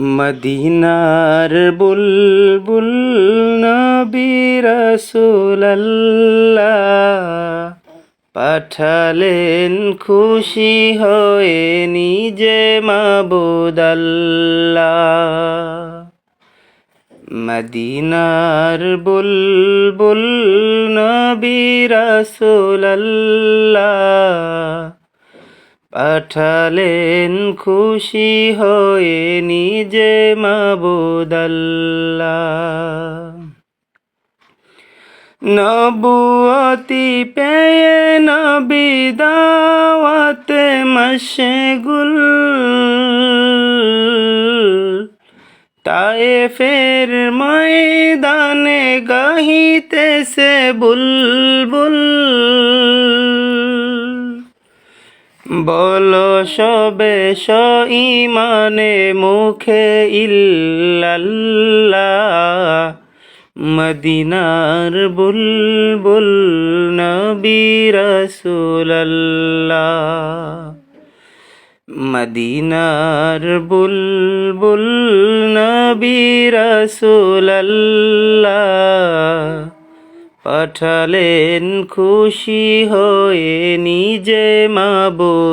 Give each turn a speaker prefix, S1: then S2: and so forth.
S1: মদিনার বুলবুল নবী রাসূলুল্লাহ পাঠালেন খুশি হয়ে নিজে মাবুদাল্লাহ। মদিনার বুলবুল নবী রাসূলুল্লাহ পাঠালেন খুশি হয়ে নিজে নবুয়তি পেয়ে নবী দাওয়াতে মশগুল। তায়েফের ময়দানে গাহিতেছে বুলবুল। বলো সবে ইমানে মুখে ইল্লাল্লাহ। মদিনার বুলবুল নবী রাসূলুল্লাহ। মদিনার বুলবুল নবী রাসূলুল্লাহ। পাঠালেন খুশি হয়ে নিজে মাবুদাল্লাহ